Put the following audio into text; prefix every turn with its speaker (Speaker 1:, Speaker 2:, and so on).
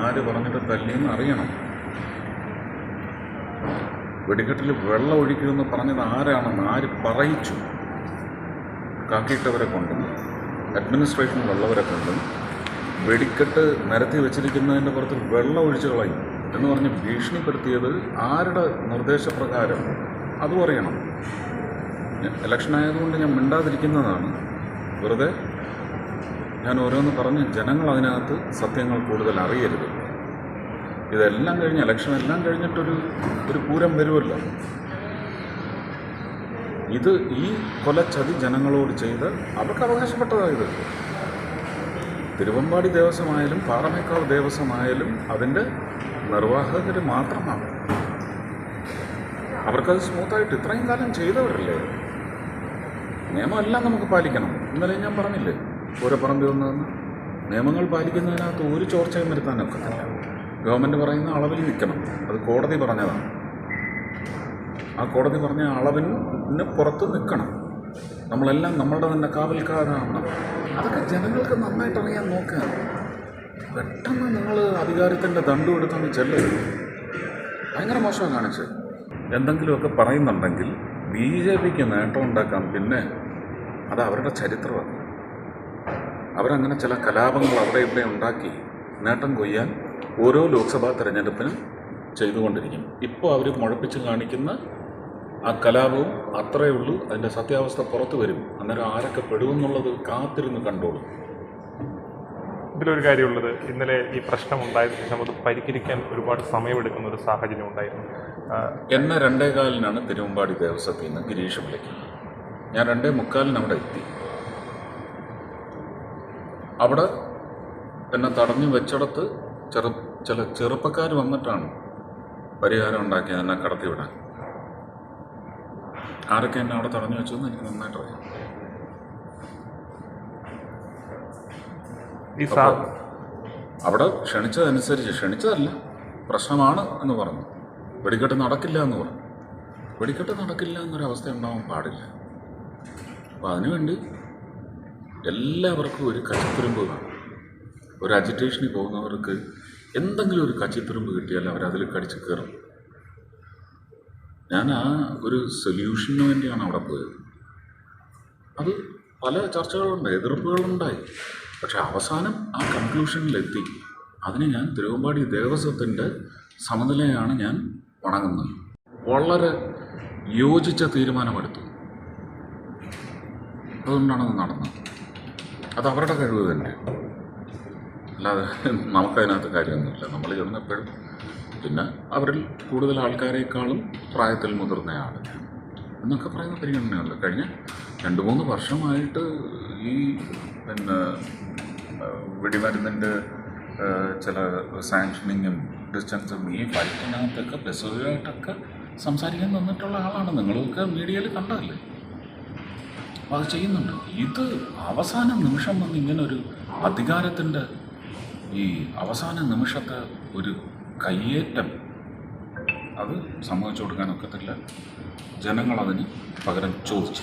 Speaker 1: ആര് പറഞ്ഞിട്ട് തല്ലിയെന്ന് അറിയണം. വെടിക്കെട്ടിൽ വെള്ളം ഒഴിക്കുമെന്ന് പറഞ്ഞത് ആരാണെന്ന് ആര് പറയിച്ചു. കാക്കിയിട്ടവരെ കൊണ്ടും അഡ്മിനിസ്ട്രേഷനിലുള്ളവരെ കൊണ്ടും വെടിക്കെട്ട് നിരത്തി വെച്ചിരിക്കുന്നതിന്റെ പുറത്ത് വെള്ളം ഒഴിച്ചു കളയും എന്ന് പറഞ്ഞ് ഭീഷണിപ്പെടുത്തിയത് ആരുടെ നിർദ്ദേശപ്രകാരം? അതും അറിയണം. ഇലക്ഷൻ ആയതുകൊണ്ട് ഞാൻ മിണ്ടാതിരിക്കുന്നതാണ്. വെറുതെ ഞാൻ ഓരോന്ന് പറഞ്ഞ് ജനങ്ങൾ അതിനകത്ത് സത്യങ്ങൾ കൂടുതൽ അറിയരുത്. ഇതെല്ലാം കഴിഞ്ഞ് ഇലക്ഷൻ എല്ലാം കഴിഞ്ഞിട്ടൊരു ഒരു പൂരം വരുമല്ലോ ഇത് ഈ കൊലച്ചതി ജനങ്ങളോട് ചെയ്ത് അവർക്ക് അവകാശപ്പെട്ടതാണ് ഇത്. തിരുവമ്പാടി ദേവസ്വമായാലും പാറമേക്കാവ് ദേവസ്വമായാലും അതിന്റെ നിർവാഹകർ മാത്രമാണ്. അവർക്കത് സ്മൂത്തായിട്ട് ഇത്രയും കാലം ചെയ്തവരല്ലേ? നിയമമെല്ലാം നമുക്ക് പാലിക്കണം. ഇന്നലെ ഞാൻ പറഞ്ഞില്ലേ? പൂരപ്പറമ്പിൽ വന്നതെന്ന് നിയമങ്ങൾ പാലിക്കുന്നതിനകത്ത് ഒരു ചോർച്ചയും വരുത്താനൊക്കത്തില്ല ഗവൺമെന്റ് പറയുന്ന അളവിൽ നിൽക്കണം. അത് കോടതി പറഞ്ഞതാണ്. ആ കോടതി പറഞ്ഞ അളവിന് പുറത്ത് നിൽക്കണം. നമ്മളെല്ലാം നമ്മളുടെ തന്നെ കാവൽക്കാരാണ്. അതൊക്കെ ജനങ്ങൾക്ക് നന്നായിട്ട് അറിയാൻ നോക്കുക. പെട്ടെന്ന് നിങ്ങൾ അധികാരത്തിന്റെ ദണ്ടു എടുത്തൊന്ന് ചെല്ലരുത് ഭയങ്കര മോശമാണ് കാണിച്ചത്. എന്തെങ്കിലുമൊക്കെ പറയുന്നുണ്ടെങ്കിൽ ബി ജെ പിക്ക് നേട്ടം ഉണ്ടാക്കാം. പിന്നെ അത് അവരുടെ ചരിത്രമാണ് അവരങ്ങനെ ചില കലാപങ്ങൾ അവിടെ ഇവിടെ ഉണ്ടാക്കി നേട്ടം കൊയ്യാൻ ഓരോ ലോക്സഭാ തെരഞ്ഞെടുപ്പിനും ചെയ്തുകൊണ്ടിരിക്കും. ഇപ്പോൾ അവർ മുഴപ്പിച്ച് കാണിക്കുന്ന ആ കലാപവും അത്രയേ ഉള്ളൂ. അതിന്റെ സത്യാവസ്ഥ പുറത്തു വരും. അന്നേരം ആരൊക്കെ പെടുമെന്നുള്ളത് കാത്തിരുന്ന് കണ്ടോളൂ.
Speaker 2: ഇതിലൊരു കാര്യമുള്ളത് ഇന്നലെ ഈ പ്രശ്നം ഉണ്ടായതിനു ശേഷം അത് പരിഹരിക്കാൻ ഒരുപാട് സമയമെടുക്കുന്ന ഒരു സാഹചര്യം ഉണ്ടായിരുന്നു.
Speaker 1: എന്നെ രണ്ടേ കാലിനാണ് തിരുവമ്പാടി ദേവസ്വത്തിൽ നിന്ന് ഗിരീഷ് വിളിക്കുന്നത്. ഞാൻ രണ്ടേ മുക്കാലിന് അവിടെ എത്തി. അവിടെ എന്നെ തടഞ്ഞു വെച്ചിടത്ത് ചെറു ചില ചെറുപ്പക്കാർ വന്നിട്ടാണ് പരിഹാരം ഉണ്ടാക്കിയത് എന്നെ കടത്തിവിടാൻ ആരൊക്കെ എന്നെ അവിടെ തടഞ്ഞു വെച്ചതെന്ന് എനിക്ക് നന്നായിട്ട് അറിയാം
Speaker 2: ഈ സാ
Speaker 1: അപ്പോൾ അവിടെ ക്ഷണിച്ചതനുസരിച്ച് ക്ഷണിച്ചതല്ല പ്രശ്നമാണ് എന്ന് പറഞ്ഞു. വെടിക്കെട്ട് നടക്കില്ല എന്ന് പറഞ്ഞു. വെടിക്കെട്ട് നടക്കില്ല എന്നൊരവസ്ഥ ഉണ്ടാവാൻ പാടില്ല. അപ്പം അതിനുവേണ്ടി എല്ലാവർക്കും ഒരു കച്ചിത്തുരുമ്പ് കാണും. ഒരു അജിറ്റേഷനിൽ പോകുന്നവർക്ക് എന്തെങ്കിലും ഒരു കച്ചിത്തുരുമ്പ് കിട്ടിയാൽ അവരതിൽ കടിച്ചു കയറും. ഞാൻ ആ ഒരു സൊല്യൂഷന് വേണ്ടിയാണ് അവിടെ പോയത്. അത് പല ചർച്ചകളുണ്ട് എതിർപ്പുകളുണ്ടായി. പക്ഷെ അവസാനം ആ കൺക്ലൂഷനിലെത്തി അതിന് ഞാൻ തിരുവമ്പാടി ദേവസ്വത്തിന്റെ സമനിലയാണ് ഞാൻ വണങ്ങുന്നത്. വളരെ യോജിച്ച തീരുമാനമെടുത്തു. അതുകൊണ്ടാണ് അത് നടന്നത്. അത് അവരുടെ കഴിവ് തന്നെ. അല്ലാതെ നമുക്കതിനകത്ത് കാര്യമൊന്നുമില്ല. നമ്മൾ ചെന്നപ്പോഴും പിന്നെ അവരിൽ കൂടുതൽ ആൾക്കാരെക്കാളും പ്രായത്തിൽ മുതിർന്നയാണ് ഞാൻ എന്നൊക്കെ പറയുന്ന പരിഗണനയുണ്ട്. കഴിഞ്ഞ രണ്ട് മൂന്ന് വർഷമായിട്ട് ഈ പിന്നെ വെടിമരുന്നിന്റെ ചില സാങ്ഷനിങ്ങും ഡിസ്റ്റൻസും ഈ ഫൈറ്റിനകത്തൊക്കെ പ്രസവമായിട്ടൊക്കെ സംസാരിക്കാൻ തന്നിട്ടുള്ള ആളാണ്. നിങ്ങളൊക്കെ മീഡിയയിൽ കണ്ടതല്ലേ? അത് ചെയ്യുന്നുണ്ട്. ഇത് അവസാന നിമിഷം വന്ന് ഇങ്ങനൊരു അധികാരത്തിന്റെ ഈ അവസാന നിമിഷത്തെ ഒരു കയ്യേറ്റം. അത് സമ്മതിച്ചു കൊടുക്കാനൊക്കത്തില്ല ജനങ്ങളതിന് പകരം ചോദിച്ചു.